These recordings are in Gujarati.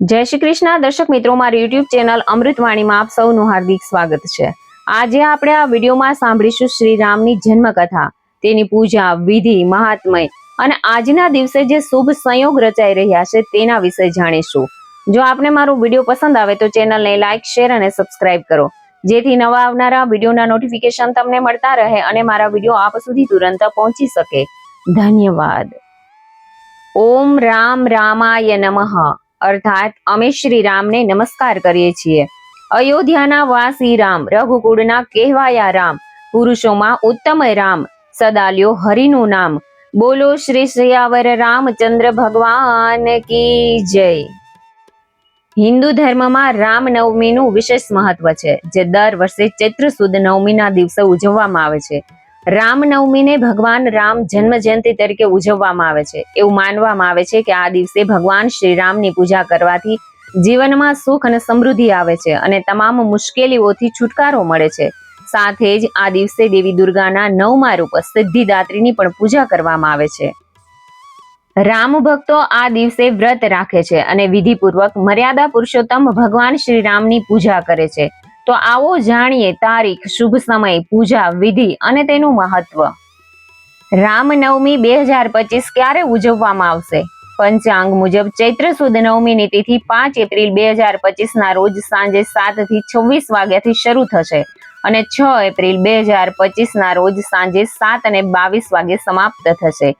જય શ્રી કૃષ્ણ. દર્શક મિત્રો, મારી યુટ્યુબ ચેનલ અમૃતવાણીમાં આપ સૌનું હાર્દિક સ્વાગત છે. આજે આપણે આ વિડીયોમાં સાંભળીશું શ્રી રામની જન્મકથા, તેની પૂજા, વિધિ, મહાત્મય અને આજના દિવસે જે શુભ સંયોગ રચાઈ રહ્યા છે તેના વિશે જાણીશું. જો આપને મારો વીડિયો પસંદ આવે તો ચેનલને લાઇક શેર અને સબસ્ક્રાઇબ કરો. જેથી નવા આવનારા વિડીયોના નોટિફિકેશન તમને મળતા રહે અને મારા વીડિયો આપ સુધી તુરંત પહોંચી શકે. ધન્યવાદ. ઓમ રામ રામાય નમઃ. અર્થાત અમે શ્રી રામને નમસ્કાર કરીએ છીએ. અયોધ્યાના વાસી રામ, રઘુકુળના કહેવાયા રામ, પુરુષોમાં ઉત્તમ રામ, સદાલ્યો હરિનું નામ. બોલો શ્રી શ્રીયાવર રામચંદ્ર ભગવાન કી જય. હિન્દુ ધર્મમાં રામનવમીનું વિશેષ મહત્વ છે, જે દર વર્ષે ચૈત્ર સુદ નવમીના દિવસે ઉજવવામાં આવે છે. રામનવમીને ભગવાન રામ જન્મ જયંતિ તરીકે ઉજવવામાં આવે છે. એવું માનવામાં આવે છે કે આ દિવસે ભગવાન શ્રી રામની પૂજા કરવાથી જીવનમાં સુખ અને સમૃદ્ધિ આવે છે અને તમામ મુશ્કેલીઓથી છુટકારો મળે છે. સાથે જ આ દિવસે દેવી દુર્ગાના નવમા રૂપ સિદ્ધિદાત્રીની પણ પૂજા કરવામાં આવે છે. રામ ભક્તો આ દિવસે વ્રત રાખે છે અને વિધિપૂર્વક મર્યાદા પુરુષોત્તમ ભગવાન શ્રી રામની પૂજા કરે છે. તો આવો જાણીએ તારીખ, શુભ સમય, પૂજા, વિધિ અને તેનું મહત્વ. રામનવમી બે હજાર પચીસ ક્યારે ઉજવવામાં આવશે? પંચાંગ મુજબ ચૈત્ર સુદ નવમીની તિથિ પાંચ એપ્રિલ બે હજાર પચીસ ના રોજ સાંજે સાતથી છવ્વીસ વાગ્યાથી શરૂ થશે અને છ એપ્રિલ બે હજાર પચીસ ના રોજ સાંજે સાત અને બાવીસ વાગે સમાપ્ત થશે.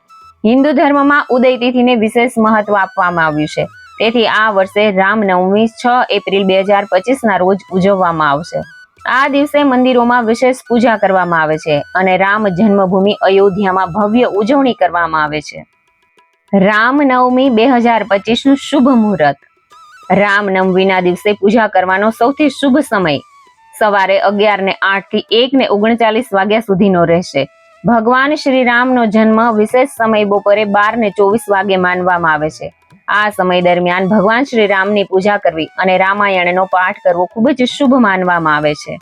હિન્દુ ધર્મમાં ઉદય તિથિને વિશેષ મહત્વ આપવામાં આવ્યું છે. તેથી આ વર્ષે રામનવમી છ એપ્રિલ બે હજાર પચીસ ના રોજ ઉજવવામાં આવશે. આ દિવસે મંદિરોમાં વિશેષ પૂજા કરવામાં આવે છે અને રામ જન્મભૂમિ અયોધ્યામાં ભવ્ય ઉજવણી કરવામાં આવે છે. રામનવમી બે હજાર પચીસનું શુભ મુહૂર્ત. રામનવમીના દિવસે પૂજા કરવાનો સૌથી શુભ સમય સવારે અગિયાર ને આઠથી એક ને ઓગણચાલીસ વાગ્યા સુધીનો રહેશે. ભગવાન શ્રી રામનો જન્મ વિશેષ સમય બપોરે બાર ને ચોવીસ વાગે માનવામાં આવે છે. આ સમય દરમિયાન ભગવાન શ્રી રામની પૂજા કરવી અને રામાયણનો પાઠ કરવો ખૂબ જ શુભ માનવામાં આવે છે.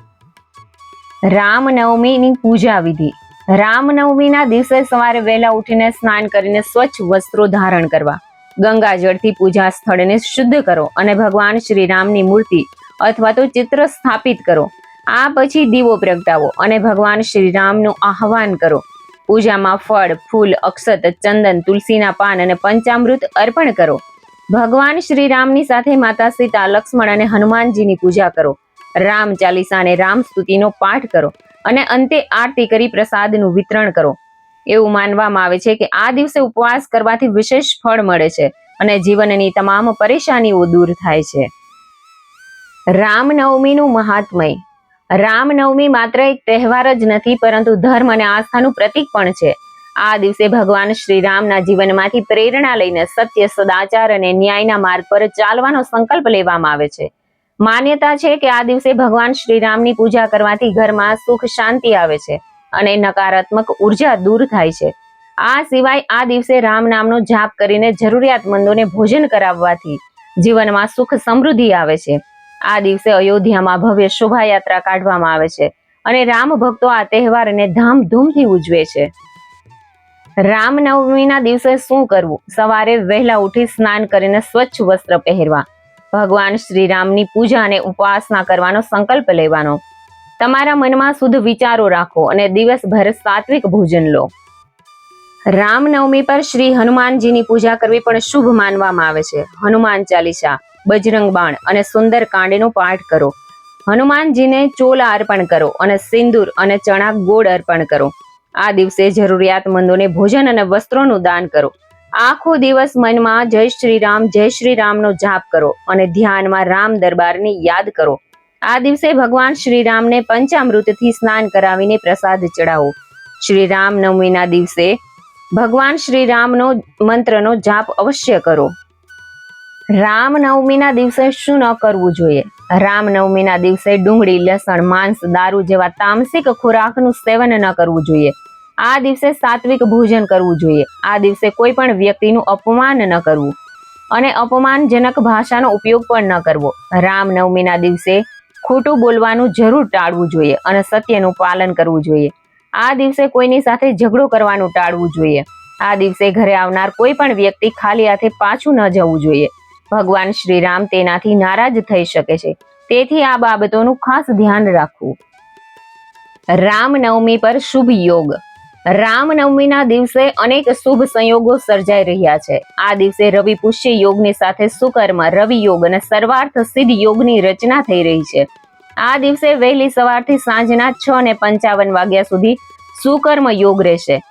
રામનવમીની પૂજા વિધિ. રામનવમીના દિવસે સવારે વહેલા ઉઠીને સ્નાન કરીને સ્વચ્છ વસ્ત્રો ધારણ કરવા. ગંગાજળથી પૂજા સ્થળને શુદ્ધ કરો અને ભગવાન શ્રી રામની મૂર્તિ અથવા તો ચિત્ર સ્થાપિત કરો. આ પછી દીવો પ્રગટાવો અને ભગવાન શ્રી રામનું આહવાન કરો. પૂજામાં ફળ, ફૂલ, અક્ષત, ચંદન, તુલસીના પાન અને પંચામૃત અર્પણ કરો. ભગવાન શ્રી રામની સાથે માતા સીતા, લક્ષ્મણ અને હનુમાનજીની પૂજા કરો. રામ ચાલીસા અને રામ સ્તુતિનો પાઠ કરો અને અંતે આરતી કરી પ્રસાદનું વિતરણ કરો. એવું માનવામાં આવે છે કે આ દિવસે ઉપવાસ કરવાથી વિશેષ ફળ મળે છે અને જીવનની તમામ પરેશાનીઓ દૂર થાય છે. રામનવમીનું મહાત્મય. રામનવમી માત્ર એક તહેવાર જ નથી, પરંતુ ધર્મ અને આસ્થાનું પ્રતીક પણ છે. આ દિવસે ભગવાન શ્રી રામના જીવનમાંથી પ્રેરણા લઈને સત્ય, સદાચાર અને ન્યાયના માર્ગ પર ચાલવાનો સંકલ્પ લેવામાં આવે છે. માન્યતા છે કે આ દિવસે ભગવાન શ્રી રામની પૂજા કરવાથી ઘરમાં સુખ, શાંતિ આવે છે અને નકારાત્મક ઊર્જા દૂર થાય છે. આ સિવાય આ દિવસે રામ નામનો જાપ કરીને જરૂરિયાતમંદોને ભોજન કરાવવાથી જીવનમાં સુખ સમૃદ્ધિ આવે છે. આ દિવસે અયોધ્યામાં ભવ્ય શોભાયાત્રા કાઢવામાં આવે છે અને રામ ભક્તો આ તહેવારને ધામધૂમથી ઉજવે છે. રામનવમીના દિવસે શું કરવું? સવારે વહેલા ઉઠી સ્નાન કરીને સ્વચ્છ વસ્ત્ર પહેરવા. ભગવાન શ્રી રામની પૂજા અને ઉપાસના કરવાનો સંકલ્પ લેવાનો. તમારા મનમાં શુદ્ધ વિચારો રાખો અને દિવસભર સાત્વિક ભોજન લો. રામનવમી પર શ્રી હનુમાનજીની પૂજા કરવી પણ શુભ માનવામાં આવે છે. હનુમાન ચાલીસા બજરંગ બાણ અને સુંદર કાંડનો પાઠ કરો. હનુમાનજીને ચોલા અર્પણ કરો અને સિંદૂર અને ચણા ગોળ અર્પણ કરો. આ દિવસે જરૂરિયાતમંદોને ભોજન અને વસ્ત્રોનું દાન કરો. આખો દિવસ મનમાં જય શ્રી રામ જય શ્રી રામનો જાપ કરો અને ધ્યાનમાં રામ દરબારની યાદ કરો. આ દિવસે ભગવાન શ્રી રામને પંચામૃતથી સ્નાન કરાવીને પ્રસાદ ચડાવો શ્રી રામ નવમીના દિવસે ભગવાન શ્રી રામનો મંત્રનો જાપ અવશ્ય કરો. રામનવમીના દિવસે શું ન કરવું જોઈએ? રામનવમીના દિવસે ડુંગળી, લસણ, માંસ, દારૂ જેવા તામસિક ખોરાકનું સેવન ન કરવું જોઈએ. આ દિવસે સાત્વિક ભોજન કરવું જોઈએ. આ દિવસે કોઈ પણ વ્યક્તિનું અપમાન ન કરવું અને અપમાનજનક ભાષાનો ઉપયોગ પણ ન કરવો. રામનવમીના દિવસે ખોટું બોલવાનું જરૂર ટાળવું જોઈએ અને સત્યનું પાલન કરવું જોઈએ. આ દિવસે કોઈની સાથે ઝઘડો કરવાનું ટાળવું જોઈએ. આ દિવસે ઘરે આવનાર કોઈ પણ વ્યક્તિ ખાલી હાથે પાછું ન જવું જોઈએ. ભગવાન શ્રી રામ તેનાથી નારાજ થઈ શકે છે. તેથી આ બાબતોનું ખાસ ધ્યાન રાખવું. રામનવમી પર શુભ યોગ. રામનવમીના દિવસે અનેક શુભ સંયોગો સર્જાઈ રહ્યા છે. આ દિવસે રવિ પુષ્ય યોગની સાથે સુકર્મ, રવિ યોગ અને સર્વાર્થ સિદ્ધ યોગની રચના થઈ રહી છે. આ દિવસે વહેલી સવારથી સાંજના છ ને પંચાવન વાગ્યા સુધી સુકર્મ યોગ રહેશે.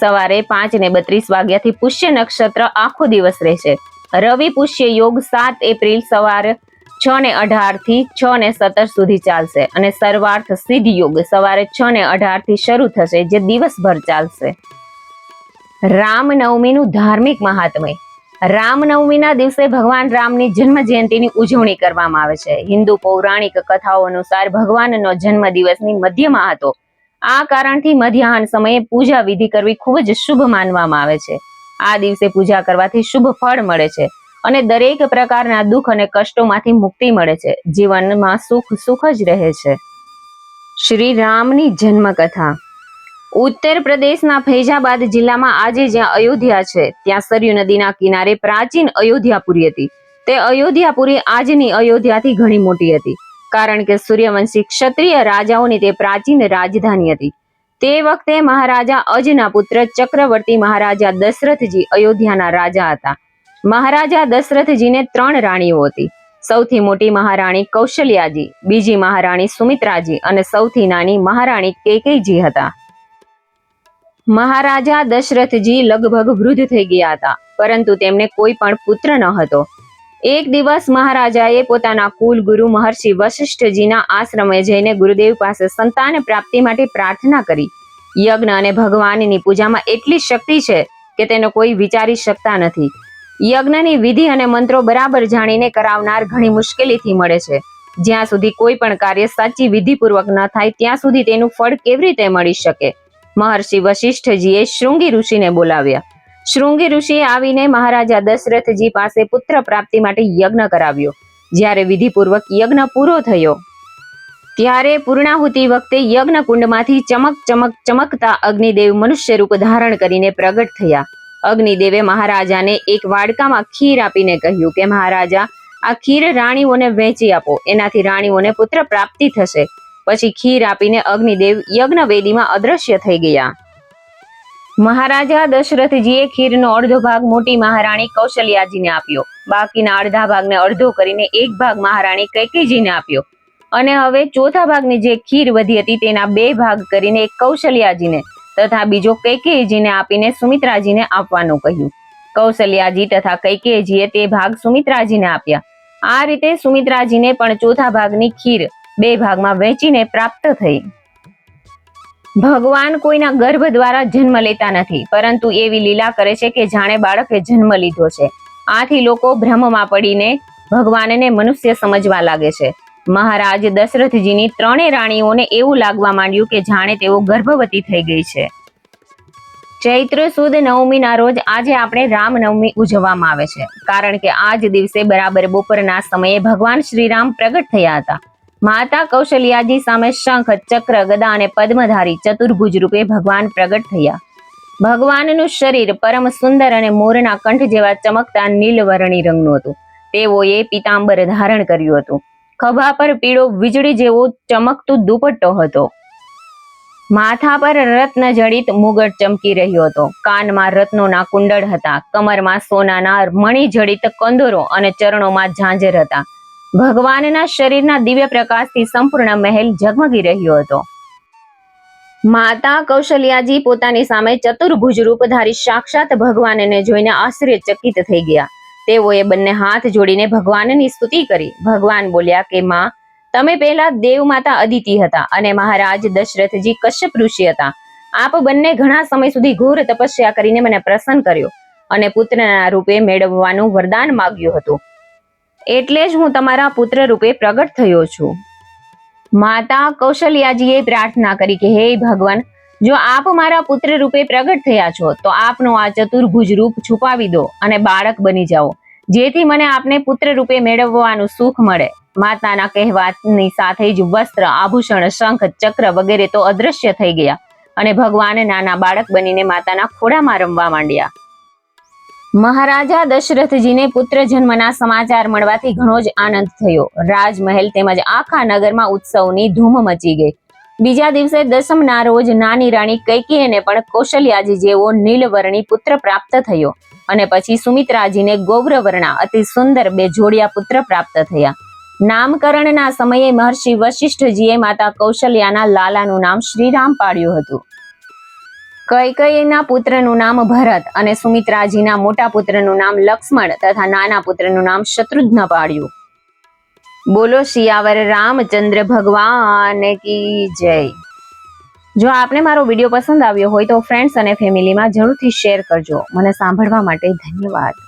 સવારે પાંચ ને બત્રીસ વાગ્યાથી પુષ્ય નક્ષત્ર આખો દિવસ રહેશે. રવિ પુષ્ય યોગ સાત એપ્રિલ સવારે છ ને અઢારથી છ ને સત્તર સુધી ચાલશે અને સર્વાર્થ સિદ્ધ યોગ સવારે છ ને અઢારથી શરૂ થશે, જે દિવસભર ચાલશે. રામનવમીનું ધાર્મિક મહાત્મય. રામનવમીના દિવસે ભગવાન રામની જન્મ જયંતિની ઉજવણી કરવામાં આવે છે. હિન્દુ પૌરાણિક કથાઓ અનુસાર ભગવાનનો જન્મ દિવસની મધ્યમાં હતો. આ કારણથી મધ્યાહન સમયે પૂજા વિધિ કરવી ખૂબ જ શુભ માનવામાં આવે છે. આ દિવસે પૂજા કરવાથી શુભ ફળ મળે છે અને દરેક પ્રકારના દુઃખ અને કષ્ટોમાંથી મુક્તિ મળે છે. જીવનમાં સુખ સુખ જ રહે છે. શ્રી રામની જન્મકથા. ઉત્તર પ્રદેશના ફૈજાબાદ જિલ્લામાં આજે જ્યાં અયોધ્યા છે, ત્યાં સરયુ નદીના કિનારે પ્રાચીન અયોધ્યાપુરી હતી. તે અયોધ્યાપુરી આજની અયોધ્યાથી ઘણી મોટી હતી, કારણ કે સૂર્યવંશી ક્ષત્રિય રાજાઓની તે પ્રાચીન રાજધાની હતી. તે વખતે મહારાજા અજના પુત્ર ચક્રવર્તી મહારાજા દશરથજી અયોધ્યાના રાજા હતા. મહારાજા દશરથજીને ત્રણ રાણીઓ હતી. સૌથી મોટી મહારાણી કૌશલ્યાજી, બીજી મહારાણી સુમિત્રાજી અને સૌથી નાની મહારાણી કેકેજી હતા. મહારાજા દશરથજી લગભગ વૃદ્ધ થઈ ગયા હતા, પરંતુ તેમને કોઈ પણ પુત્ર ન હતો. એક દિવસ મહારાજાએ પોતાના કુલ ગુરુ મહર્ષિ વશિષ્ઠજીના આશ્રમે જઈને ગુરુદેવ પાસે સંતાન પ્રાપ્તિ માટે પ્રાર્થના કરી. યજ્ઞ અને ભગવાનની પૂજામાં એટલી શક્તિ છે કે તેનો કોઈ વિચારી શકતા નથી. યજ્ઞની વિધિ અને મંત્રો બરાબર જાણીને કરાવનાર ઘણી મુશ્કેલીથી મળે છે. જ્યાં સુધી કોઈ પણ કાર્ય સાચી વિધિપૂર્વક ન થાય, ત્યાં સુધી તેનું ફળ કેવી રીતે મળી શકે? મહર્ષિ વશિષ્ઠજીએ શૃંગી ઋષિને બોલાવ્યા. શૃંગી ઋષિએ આવીને મહારાજા દશરથજી પાસે પુત્ર પ્રાપ્તિ માટે યજ્ઞ કરાવ્યો. જ્યારે વિધિપૂર્વક યજ્ઞ પૂરો થયો, ત્યારે પૂર્ણાહુતિ વખતે યજ્ઞ કુંડમાંથી ચમક ચમક ચમકતા અગ્નિદેવ મનુષ્ય રૂપ ધારણ કરીને પ્રગટ થયા. અગ્નિદેવે મહારાજાને એક વાડકામાં ખીર આપીને કહ્યું કે, મહારાજા, આ ખીર રાણીઓને વહેંચી આપો, એનાથી રાણીઓને પુત્ર પ્રાપ્તિ થશે. પછી ખીર આપીને અગ્નિદેવ યજ્ઞ વેદીમાં અદ્રશ્ય થઈ ગયા. મહારાજા દશરથજીએ ખીરનો અડધો ભાગ મોટી મહારાણી કૌશલ્યાજીને આપ્યો. બાકીના અડધા ભાગને અડધો કરીને એક ભાગ મહારાણી કૈકેયજીને આપ્યો. અને હવે ચોથા ભાગની જે ખીર વધી હતી તેના બે ભાગ કરીને એક કૌશલ્યાજીને તથા બીજો કૈકેયજીને આપીને સુમિત્રાજીને આપવાનું કહ્યું. કૌશલ્યાજી તથા કૈકેયજીએ તે ભાગ સુમિત્રાજીને આપ્યા. આ રીતે સુમિત્રાજીને પણ ચોથા ભાગની ખીર બે ભાગમાં વહેંચીને પ્રાપ્ત થઈ. ભગવાન કોઈના ગર્ભ દ્વારા જન્મ લેતા નથી, પરંતુ એવી લીલા કરે છે કે જાણે બાળકે જન્મ લીધો છે. આથી લોકો ભ્રમમાં પડીને ભગવાનને મનુષ્ય સમજવા લાગે છે. મહારાજ દશરથજીની ત્રણેય રાણીઓને એવું લાગવા માંડ્યું કે જાણે તેઓ ગર્ભવતી થઈ ગઈ છે. ચૈત્ર સુદ નવમીના રોજ આજે આપણે રામનવમી ઉજવવામાં આવે છે. કારણ કે આજ દિવસે બરાબર બપોરના સમયે ભગવાન શ્રીરામ પ્રગટ થયા હતા. માતા કૌશલ્યાજી સામે શંખ, ચક્ર, ગદા અને પદ્મધારી ચતુર્ભુજ રૂપે ભગવાન પ્રગટ થયા. ભગવાનનું શરીર પરમ સુંદર અને મોરના કંઠ જેવા ચમકતા નીલવર્ણી રંગનું હતું. તેઓએ પિતાંબર ધારણ કર્યું હતું. ખભા પર પીળો વીજળી જેવો ચમકતો દુપટ્ટો હતો. માથા પર રત્ન જડિત મુગટ ચમકી રહ્યો હતો. કાનમાં રત્નોના કુંડળ હતા. કમરમાં સોનાના મણી જડિત કંદોરો અને ચરણોમાં ઝાંઝર હતા. ભગવાનના શરીરના દિવ્ય પ્રકાશથી સંપૂર્ણ મહેલ ઝગમગી રહ્યો હતો. માતા કૌશલ્યાજી પોતાની સામે ચતુર્ભુજ રૂપધારી સાક્ષાત ભગવાનને જોઈને આશ્ચર્યચકિત થઈ ગયા. તેઓએ બંને હાથ જોડીને ભગવાનની સ્તુતિ કરી. ભગવાન બોલ્યા કે, માં, તમે પહેલા દેવ માતા અદિતિ હતા અને મહારાજ દશરથજી કશ્યપ ઋષિ હતા. આપ બંને ઘણા સમય સુધી ઘોર તપસ્યા કરીને મને પ્રસન્ન કર્યો અને પુત્રના રૂપે મેળવવાનું વરદાન માગ્યું હતું. એટલે જ હું તમારા પુત્ર રૂપે પ્રગટ થયો છું. માતા કૌશલ્યાજીએ પ્રાર્થના કરી કે, હે ભગવાન, જો આપ મારા પુત્ર રૂપે પ્રગટ થયા છો, તો આપનો આ ચતુર્ભુજ રૂપ છુપાવી દો અને બાળક બની જાઓ, જેથી મને આપને પુત્ર રૂપે મેળવવાનું સુખ મળે. માતાના કહેવાની સાથે જ વસ્ત્ર, આભૂષણ, શંખ, ચક્ર વગેરે તો અદ્રશ્ય થઈ ગયા અને ભગવાન નાના બાળક બનીને માતાના ખોડામાં રમવા માંડ્યા. મહારાજા દશરથજીને પુત્ર જન્મના સમાચાર મળવાથી ઘણો જ આનંદ થયો. રાજમહેલ તેમજ આખા નગરમાં ઉત્સવની ધૂમ મચી ગઈ. બીજા દિવસે દસમના રોજ નાની રાણી કૈકેયને પણ કૌશલ્યાજી જેવો નીલવર્ણી પુત્ર પ્રાપ્ત થયો અને પછી સુમિત્રાજીને ગૌરવર્ણા અતિ સુંદર બે જોડિયા પુત્ર પ્રાપ્ત થયા. નામકરણના સમયે મહર્ષિ વશિષ્ઠજીએ માતા કૌશલ્યાના લાલાનું નામ શ્રીરામ પાડ્યું હતું. કૈકેયીના પુત્રનું નામ ભરત અને સુમિત્રાજીના મોટા પુત્રનું નામ લક્ષ્મણ તથા નાના પુત્રનું નામ શત્રુઘ્ન પાડ્યું. બોલો શિયાવર રામચંદ્ર ભગવાન કી જય. જો આપને મારો વીડિયો પસંદ આવ્યો હોય તો ફ્રેન્ડ્સ અને ફેમિલીમાં જરૂરથી શેર કરજો. મને સાંભળવા માટે ધન્યવાદ.